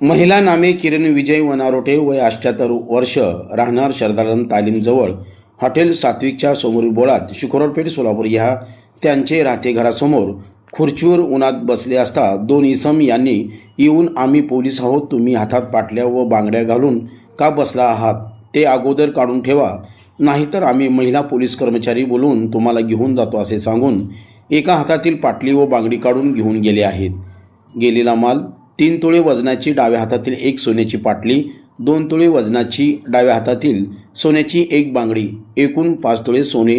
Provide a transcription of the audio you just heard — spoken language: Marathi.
महिला नामे किरण विजय वनारोटे वय अष्ट्याहत्तर वर्ष राहणार शरदानंद तालीमजवळ हॉटेल सात्विकच्या समोरील बोळात शुक्रवारपेठ सोलापूर ह्या त्यांचे राहते घरासमोर. खुर्चीवर उन्हात बसले असता दोन इसम यांनी येऊन आम्ही पोलीस आहोत तुम्ही हातात पाटल्या व बांगड्या घालून का बसला आहात? ते अगोदर काढून ठेवा. नाहीतर आम्ही महिला पोलीस कर्मचारी बोलवून तुम्हाला घेऊन जातो असे सांगून एका हातातील पाटली व बांगडी काढून घेऊन गेले आहेत. गेलेला माल तीन तुळे वजनाची डाव्या हातातील एक सोन्याची पाटली दोन तुळे वजनाची डाव्या हातातील सोन्याची एक बांगडी एकूण पाच तुळे सोने